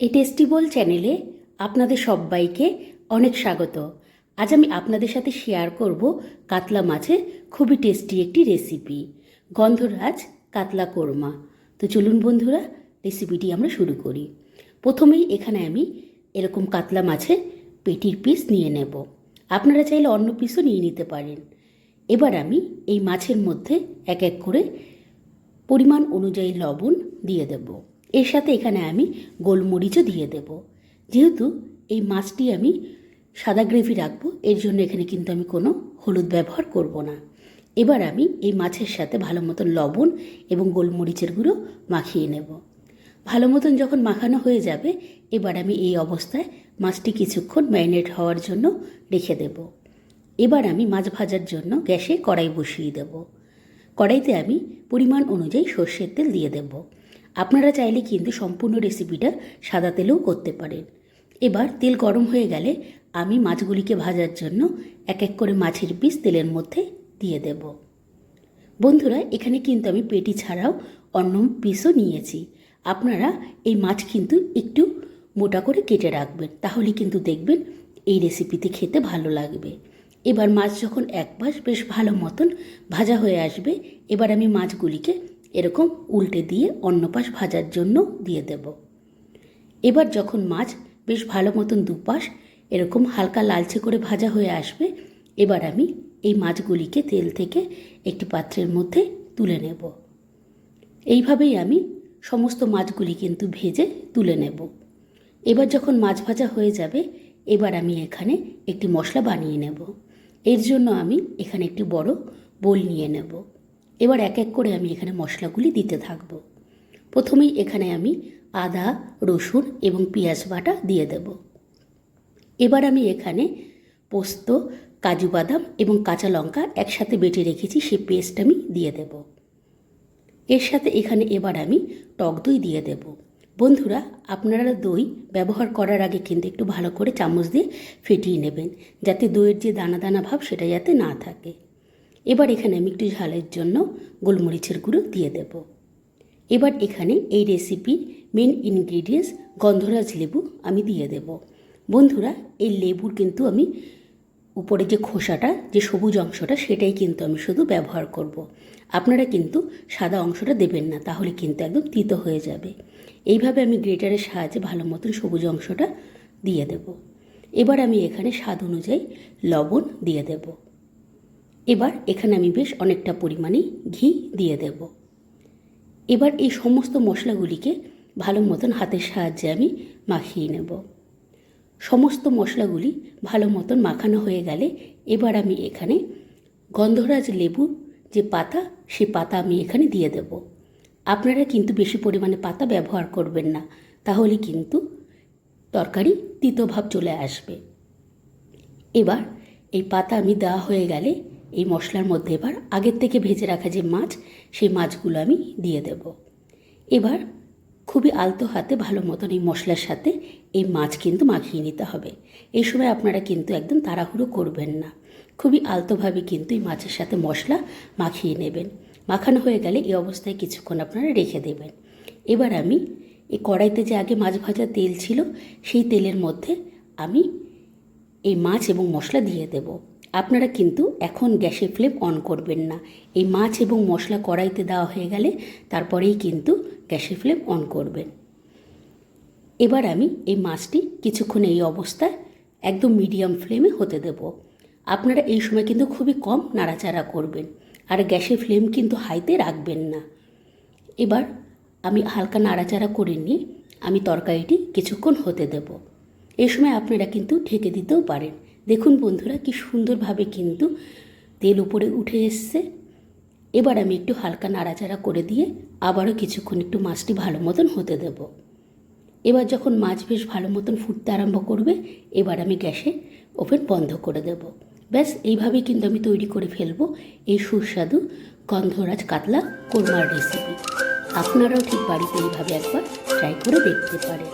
এই টেস্টিবল চ্যানেলে আপনাদের সবাইকে অনেক স্বাগত। আজ আমি আপনাদের সাথে শেয়ার করব কাতলা মাছের খুবই টেস্টি একটি রেসিপি গন্ধরাজ কাতলা কোরমা। তো চলুন বন্ধুরা রেসিপিটি আমরা শুরু করি। প্রথমেই এখানে আমি এরকম কাতলা মাছের পেটির পিস নিয়ে নেব। আপনারা চাইলে অন্য পিসও নিয়ে নিতে পারেন। এবার আমি এই মাছের মধ্যে এক এক করে পরিমাণ অনুযায়ী লবণ দিয়ে দেব। এর সাথে এখানে আমি গোলমরিচও দিয়ে দেব। যেহেতু এই মাছটি আমি সাদা গ্রেভি রাখব, এর জন্য এখানে কিন্তু আমি কোনো হলুদ ব্যবহার করব না। এবার আমি এই মাছের সাথে ভালো মতন লবণ এবং গোলমরিচের গুঁড়ো মাখিয়ে নেব। ভালো মতন যখন মাখানো হয়ে যাবে, এবার আমি এই অবস্থায় মাছটি কিছুক্ষণ ম্যারিনেট হওয়ার জন্য রেখে দেব। এবার আমি মাছ ভাজার জন্য গ্যাসে কড়াই বসিয়ে দেব। কড়াইতে আমি পরিমাণ অনুযায়ী সর্ষের তেল দিয়ে দেব। আপনারা চাইলে কিন্তু সম্পূর্ণ রেসিপিটা সাদা তেলেও করতে পারেন। এবার তেল গরম হয়ে গেলে আমি মাছগুলিকে ভাজার জন্য এক এক করে মাছের পিস তেলের মধ্যে দিয়ে দেব। বন্ধুরা, এখানে কিন্তু আমি পেটি ছাড়াও অন্য পিসও নিয়েছি। আপনারা এই মাছ কিন্তু একটু মোটা করে কেটে রাখবেন তাহলে কিন্তু দেখবেন এই রেসিপিতে খেতে ভালো লাগবে। এবার মাছ যখন এক পাশ বেশ ভালো মতন ভাজা হয়ে আসবে, এবার আমি মাছগুলিকে এরকম উল্টে দিয়ে অন্য পাশ ভাজার জন্য দিয়ে দেব। এবার যখন মাছ বেশ ভালো মতন দুপাশ এরকম হালকা লালচে করে ভাজা হয়ে আসবে, এবার আমি এই মাছগুলিকে তেল থেকে একটি পাত্রের মধ্যে তুলে নেব। এইভাবেই আমি সমস্ত মাছগুলি কিন্তু ভেজে তুলে নেব। এবার যখন মাছ ভাজা হয়ে যাবে, এবার আমি এখানে একটি মশলা বানিয়ে নেব। এর জন্য আমি এখানে একটি বড় বোল নিয়ে নেব। এবার এক এক করে আমি এখানে মশলাগুলি দিতে থাকব। প্রথমেই এখানে আমি আদা, রসুন এবং পেঁয়াজ বাটা দিয়ে দেব। এবার আমি এখানে পোস্ত, কাজু বাদাম এবং কাঁচা লঙ্কা একসাথে বেটে রেখেছি সেই পেস্ট আমি দিয়ে দেব। এর সাথে এখানে এবার আমি টক দই দিয়ে দেব। বন্ধুরা, আপনারা দই ব্যবহার করার আগে কিন্তু একটু ভালো করে চামচ দিয়ে ফেটিয়ে নেবেন, যাতে দইয়ের যে দানা দানা ভাব সেটা যাতে না থাকে। এবার এখানে আমি একটু ঝালের জন্য গোলমরিচের গুঁড়ো দিয়ে দেব। এবার এখানে এই রেসিপির মেন ইনগ্রিডিয়েন্টস গন্ধরাজ লেবু আমি দিয়ে দেব। বন্ধুরা, এই লেবুর কিন্তু আমি উপরে যে খোসাটা, যে সবুজ অংশটা, সেটাই কিন্তু আমি শুধু ব্যবহার করব। আপনারা কিন্তু সাদা অংশটা দেবেন না, তাহলে কিন্তু একদম তিতো হয়ে যাবে। এইভাবে আমি গ্রেটারের সাহায্যে ভালো মতন সবুজ অংশটা দিয়ে দেব। এবার আমি এখানে স্বাদ অনুযায়ী লবণ দিয়ে দেব। এবার এখানে আমি বেশ অনেকটা পরিমাণে ঘি দিয়ে দেব। এবার এই সমস্ত মশলাগুলিকে ভালো মতন হাতের সাহায্যে আমি মাখিয়ে নেব। সমস্ত মশলাগুলি ভালো মতন মাখানো হয়ে গেলে এবার আমি এখানে গন্ধরাজ লেবু যে পাতা, সে পাতা আমি এখানে দিয়ে দেব। আপনারা কিন্তু বেশি পরিমাণে পাতা ব্যবহার করবেন না, তাহলে কিন্তু তরকারি তিতভাব চলে আসবে। এবার এই পাতা আমি দেওয়া হয়ে গেলে এই মশলার মধ্যে এবার আগের থেকে ভেজে রাখা যে মাছ, সেই মাছগুলো আমি দিয়ে দেব। এবার খুবই আলতো হাতে ভালো মতন এই মশলার সাথে এই মাছ কিন্তু মাখিয়ে নিতে হবে। এই সময় আপনারা কিন্তু একদম তাড়াহুড়ো করবেন না। খুবই আলতোভাবে কিন্তু এই মাছের সাথে মশলা মাখিয়ে নেবেন। মাখানো হয়ে গেলে এই অবস্থায় কিছুক্ষণ আপনারা রেখে দেবেন। এবার আমি এই কড়াইতে যে আগে মাছ ভাজা তেল ছিল, সেই তেলের মধ্যে আমি এই মাছ এবং মশলা দিয়ে দেব। আপনারা কিন্তু এখন গ্যাসের ফ্লেম অন করবেন না। এই মাছ এবং মশলা কড়াইতে দেওয়া হয়ে গেলে তারপরেই কিন্তু গ্যাসের ফ্লেম অন করবেন। এবার আমি এই মাছটি কিছুক্ষণ এই অবস্থায় একদম মিডিয়াম ফ্লেমে হতে দেব। আপনারা এই সময় কিন্তু খুবই কম নাড়াচাড়া করবেন আর গ্যাসের ফ্লেম কিন্তু হাইতে রাখবেন না। এবার আমি হালকা নাড়াচাড়া করে নিয়ে আমি তরকারিটি কিছুক্ষণ হতে দেব। এই সময় আপনারা কিন্তু ঢেকে দিতেও পারেন। দেখুন বন্ধুরা, কি সুন্দরভাবে কিন্তু তেল উপরে উঠে এসছে। এবার আমি একটু হালকা নাড়াচাড়া করে দিয়ে আবারও কিছুক্ষণ একটু মাছটি ভালো মতন হতে দেব। এবার যখন মাছ বেশ ভালো মতন ফুটতে আরম্ভ করবে, এবার আমি গ্যাসে ওভেন বন্ধ করে দেব। ব্যাস, এইভাবেই কিন্তু আমি তৈরি করে ফেলব এই সুস্বাদু গন্ধরাজ কাতলা কোরমার রেসিপি আপনারাও ঠিক বাড়িতে এইভাবে একবার ট্রাই করে দেখতে পারেন।